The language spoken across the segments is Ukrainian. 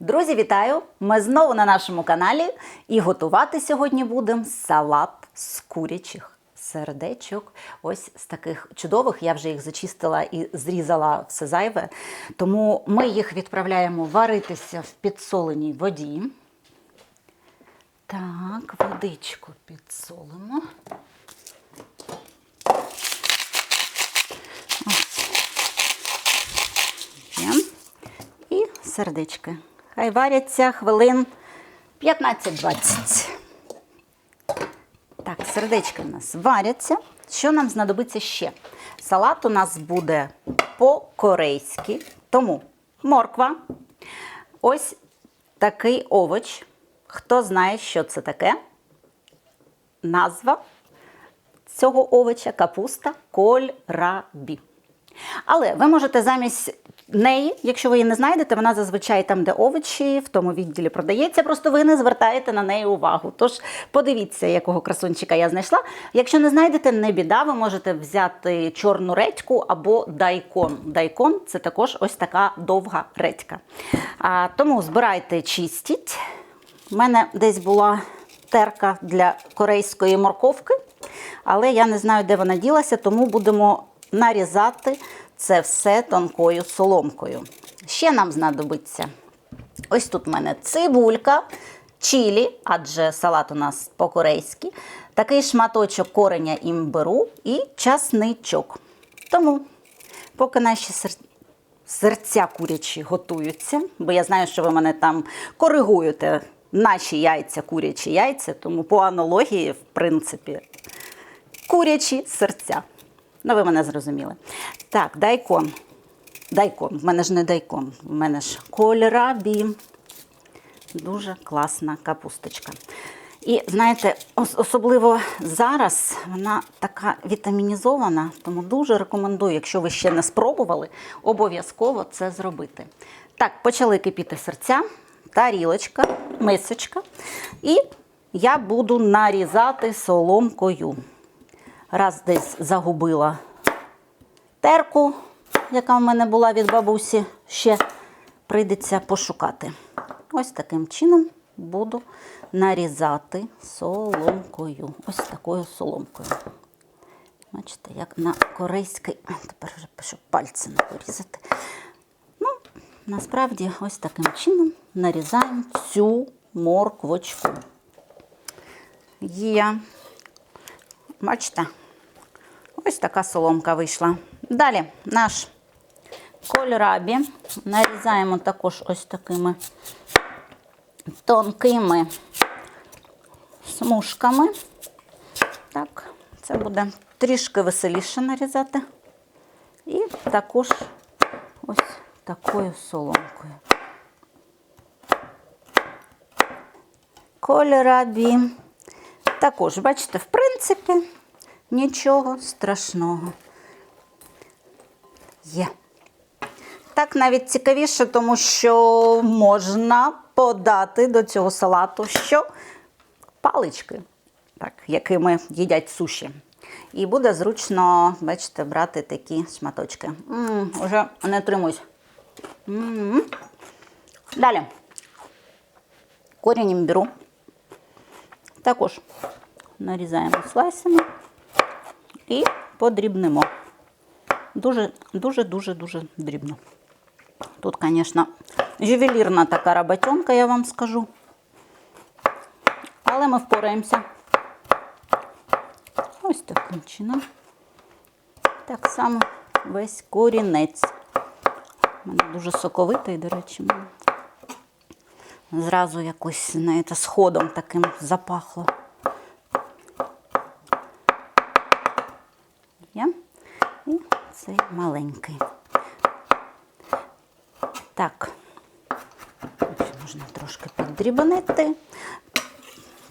Друзі, вітаю! Ми знову на нашому каналі і готувати сьогодні будемо салат з курячих сердечок. Ось з таких чудових. Я вже їх зачистила і зрізала все зайве. Тому ми їх відправляємо варитися в підсоленій воді. Так, водичку підсолимо. Є. І сердечки. Хай варяться хвилин 15-20. Так, сердечки у нас варяться. Що нам знадобиться ще? Салат у нас буде по-корейськи, тому морква. Ось такий овоч. Хто знає, що це таке? Назва цього овоча капуста кольрабі. Але ви можете замість неї, якщо ви її не знайдете, вона зазвичай там, де овочі, в тому відділі продається, просто ви не звертаєте на неї увагу. Тож подивіться, якого красунчика я знайшла. Якщо не знайдете, не біда, ви можете взяти чорну редьку або дайкон. Дайкон це також ось така довга редька. А, тому збирайте, чистіть. У мене десь була терка для корейської морковки, але я не знаю, де вона ділася, тому будемо нарізати це все тонкою соломкою. Ще нам знадобиться. Ось тут в мене цибулька, чілі, адже салат у нас по-корейськи, такий шматочок кореня імбиру і часничок. Тому, поки наші сер- серця курячі готуються, бо я знаю, що ви мене там коригуєте. Наші яйця, курячі яйця, тому по аналогії, в принципі, курячі серця. Ну, ви мене зрозуміли. Так, дайкон. Дайкон. В мене ж не дайкон, в мене ж кольрабі. Дуже класна капусточка. І знаєте, особливо зараз вона така вітамінізована, тому дуже рекомендую, якщо ви ще не спробували, обов'язково це зробити. Так, почали кипіти серця, тарілочка, мисочка. І я буду нарізати соломкою. Раз десь загубила терку, яка в мене була від бабусі, ще прийдеться пошукати. Ось таким чином буду нарізати соломкою. Ось такою соломкою. Бачите, як на корейський. Тепер вже щоб пальці не порізати. Ну, насправді, ось таким чином нарізаємо всю морквочку. Є. Бачите? Ось така соломка вийшла. Далі наш кольрабі нарізаємо також ось такими тонкими смужками. Так, це буде трішки веселіше нарізати. І також ось такою соломкою. Кольрабі. Також, бачите, в принципі, нічого страшного. Є. Так навіть цікавіше, тому що можна подати до цього салату що палички, так, якими їдять суші. І буде зручно, бачите, брати такі шматочки. м уже не тримусь. М-м. Далі. Корінь імбіру. Також нарізаємо слайсами і подрібнемо. Дуже, дуже, дуже, дуже дрібно. Тут, звісно, ювелірна така роботенка, я вам скажу. Але ми впораємося. Ось таким чином. Так само весь корінець. У мене дуже соковитий, до речі. Зразу якось, знаєте, сходом таким запахло. Є. І цей маленький. Так, можна трошки піддрібнити.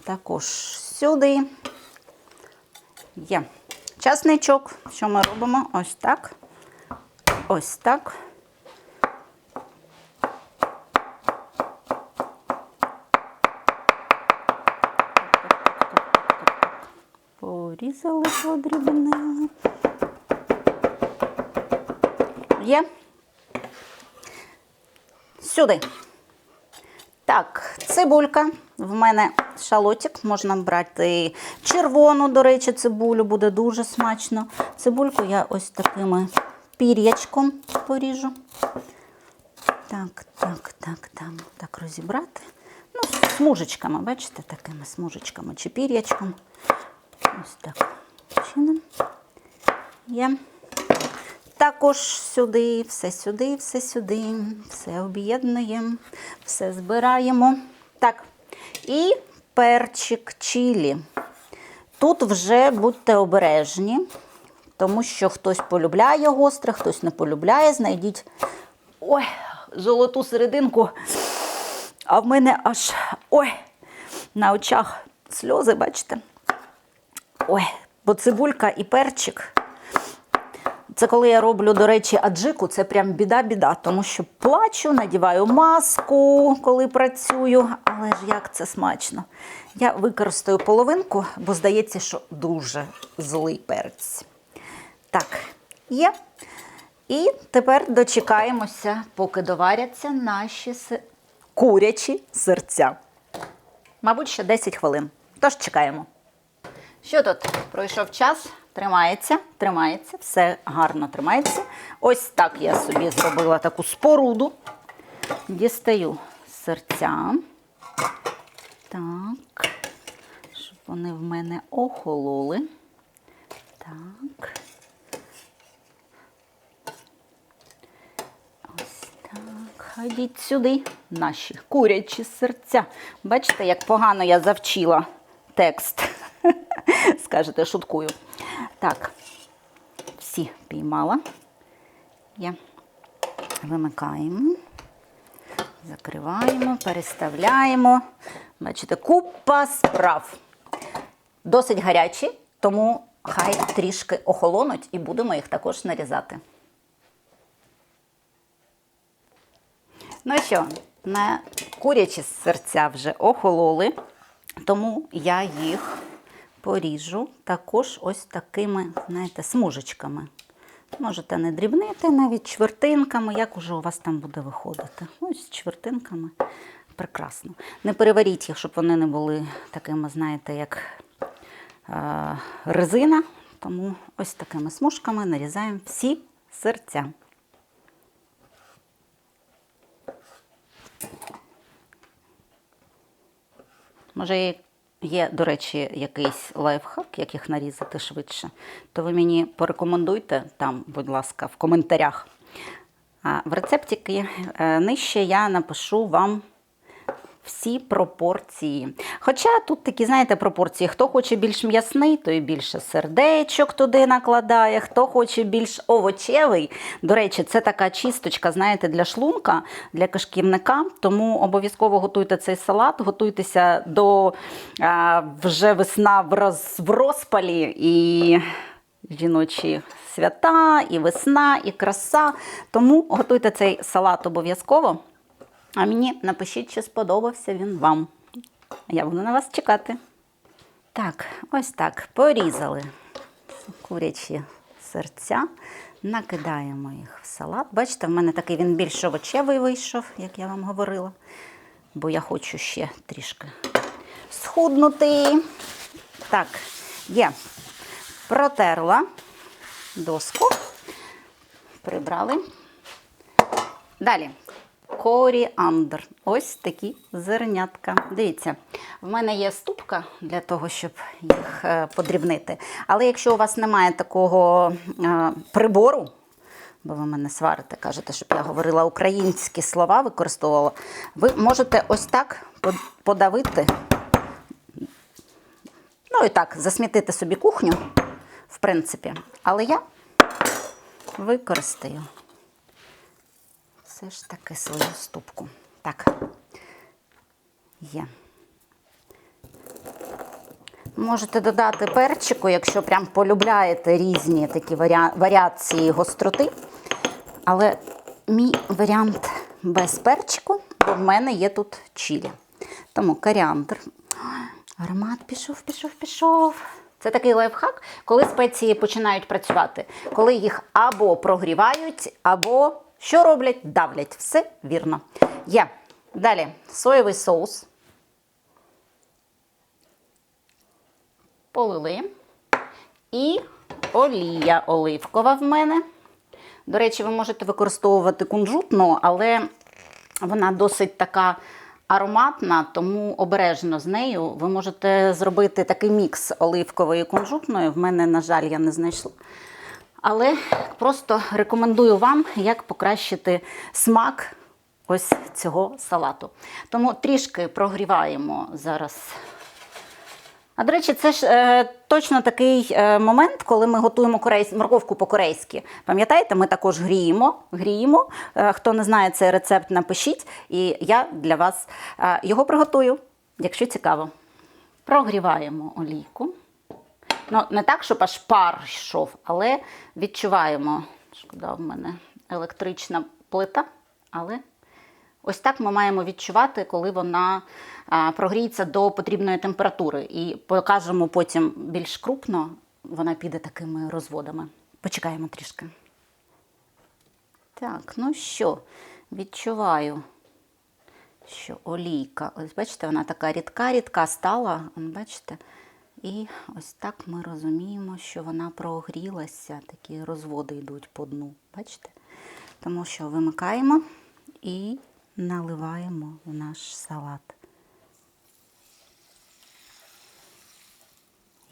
Також сюди. Є. Часничок. Що ми робимо? Ось так. Ось так. Порізали, подрібнили. Є. Сюди. Так, цибулька. В мене шалотик. Можна брати червону, до речі, цибулю, буде дуже смачно. Цибульку я ось такими пір'ячком поріжу. Так, так, так, там, так розібрати. Ну, смужечками, бачите, такими смужечками чи пір'ячком. Ось так чином. Є. Також сюди, все сюди, все сюди, все об'єднуємо, все збираємо. Так, і перчик чилі. Тут вже будьте обережні, тому що хтось полюбляє гостре, хтось не полюбляє. Знайдіть ой, золоту серединку. А в мене аж ой, на очах сльози, бачите? Ой, бо цибулька і перчик. Це коли я роблю, до речі, аджику, це прям біда-біда, тому що плачу, надіваю маску, коли працюю. Але ж як це смачно. Я використаю половинку, бо здається, що дуже злий перець. Так, є. І тепер дочекаємося, поки доваряться наші се- курячі серця. Мабуть, ще 10 хвилин. Тож чекаємо. Що тут? Пройшов час, тримається, тримається, все гарно тримається. Ось так я собі зробила таку споруду. Дістаю серця. Так, щоб вони в мене охололи. Так. Ось так. Ходіть сюди, наші курячі серця. Бачите, як погано я завчила текст. Скажете, шуткую. Так, всі піймала. Я вимикаємо, закриваємо, переставляємо. Бачите, купа справ. Досить гарячі, тому хай трішки охолонуть і будемо їх також нарізати. Ну що, на курячі серця вже охололи, тому я їх поріжу також ось такими, знаєте, смужечками. Можете не дрібнити, навіть чвертинками, як уже у вас там буде виходити. Ось чвертинками. Прекрасно. Не переваріть їх, щоб вони не були такими, знаєте, як е, резина. Тому ось такими смужками нарізаємо всі серця. Може, є, до речі, якийсь лайфхак, як їх нарізати швидше, то ви мені порекомендуйте там, будь ласка, в коментарях. В рецептики е, нижче я напишу вам всі пропорції. Хоча тут такі, знаєте, пропорції. Хто хоче більш м'ясний, той більше сердечок туди накладає, хто хоче більш овочевий. До речі, це така чисточка, знаєте, для шлунка, для кишківника. Тому обов'язково готуйте цей салат, готуйтеся до а, вже весна в, роз, в розпалі і жіночі свята, і весна, і краса. Тому готуйте цей салат обов'язково. А мені напишіть, чи сподобався він вам. Я буду на вас чекати. Так, ось так. Порізали курячі серця, накидаємо їх в салат. Бачите, в мене такий він більш овочевий вийшов, як я вам говорила. Бо я хочу ще трішки схуднути. Так, є. Протерла доску. Прибрали. Далі. Коріандр. Ось такі зернятка. Дивіться, в мене є ступка для того, щоб їх е, подрібнити. Але якщо у вас немає такого е, прибору, бо ви мене сварите, кажете, щоб я говорила українські слова, використовувала, ви можете ось так подавити. Ну і так, засмітити собі кухню, в принципі. Але я використаю все ж таки свою ступку. Так, є. Можете додати перчику, якщо прям полюбляєте різні такі варіа- варіації гостроти. Але мій варіант без перчику, бо в мене є тут чилі. Тому коріандр. Аромат пішов, пішов, пішов. Це такий лайфхак, коли спеції починають працювати, коли їх або прогрівають, або що роблять? Давлять. Все вірно. Є. Далі соєвий соус. Полили. І олія оливкова в мене. До речі, ви можете використовувати кунжутну, але вона досить така ароматна, тому обережно з нею. Ви можете зробити такий мікс оливкової і кунжутної. В мене, на жаль, я не знайшла. Але просто рекомендую вам, як покращити смак ось цього салату. Тому трішки прогріваємо зараз а до речі, це ж е, точно такий е, момент, коли ми готуємо корейсь... морковку по-корейськи. Пам'ятаєте, ми також гріємо. гріємо. Е, хто не знає цей рецепт, напишіть, і я для вас е, його приготую, якщо цікаво. Прогріваємо олійку. Ну, не так, щоб аж пар йшов, але відчуваємо. Шкода, в мене електрична плита, але Ось так ми маємо відчувати, коли вона прогріється до потрібної температури. І покажемо потім більш крупно, вона піде такими розводами. Почекаємо трішки. Так, ну що, відчуваю, що олійка, ось бачите, вона така рідка-рідка стала, бачите? І ось так ми розуміємо, що вона прогрілася, такі розводи йдуть по дну. Бачите? Тому що вимикаємо і наливаємо в наш салат.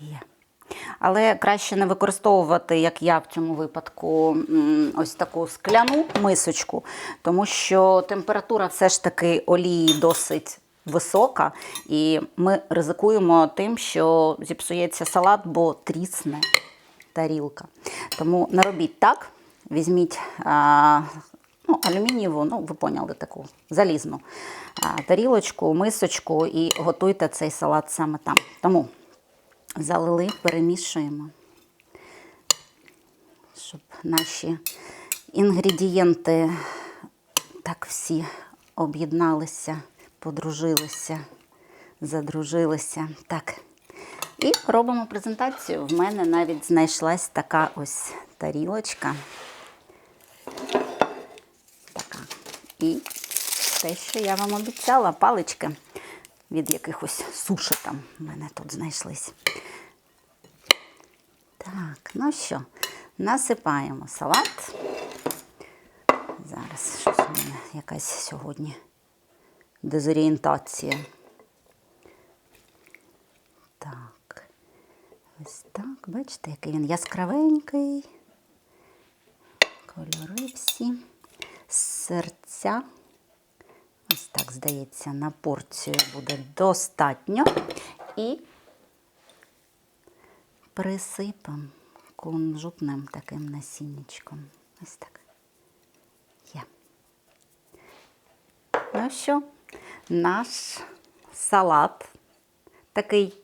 Є. Але краще не використовувати, як я в цьому випадку, ось таку скляну мисочку, тому що температура все ж таки олії досить висока, і ми ризикуємо тим, що зіпсується салат, бо трісне тарілка. Тому не робіть так. Візьміть а, ну, алюмінієву, ну, ви поняли таку залізну а, тарілочку, мисочку і готуйте цей салат саме там. Тому залили, перемішуємо, щоб наші інгредієнти так всі об'єдналися, подружилися, задружилися. Так. І робимо презентацію. В мене навіть знайшлась така ось тарілочка. Така. І те, що я вам обіцяла, палички від якихось суші там в мене тут знайшлись. Так, ну що, насипаємо салат. Зараз щось у мене якась сьогодні дезорієнтація. Так, ось так, бачите, який він яскравенький. Кольори всі, серця. Ось так, здається, на порцію буде достатньо. І присипемо кунжутним таким насінничком. Ось так. Є. Ну що, наш салат такий,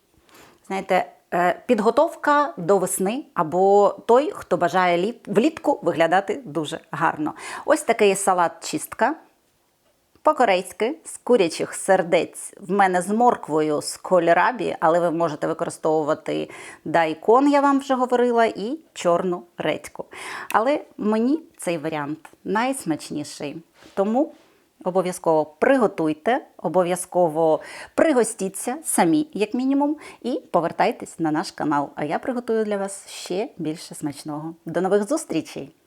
знаєте, е, підготовка до весни або той, хто бажає влітку виглядати дуже гарно. Ось такий салат-чистка. По-корейськи з курячих сердець в мене з морквою з кольрабі, але ви можете використовувати дайкон, я вам вже говорила, і чорну редьку. Але мені цей варіант найсмачніший. Тому обов'язково приготуйте, обов'язково пригостіться самі, як мінімум, і повертайтесь на наш канал. А я приготую для вас ще більше смачного. До нових зустрічей!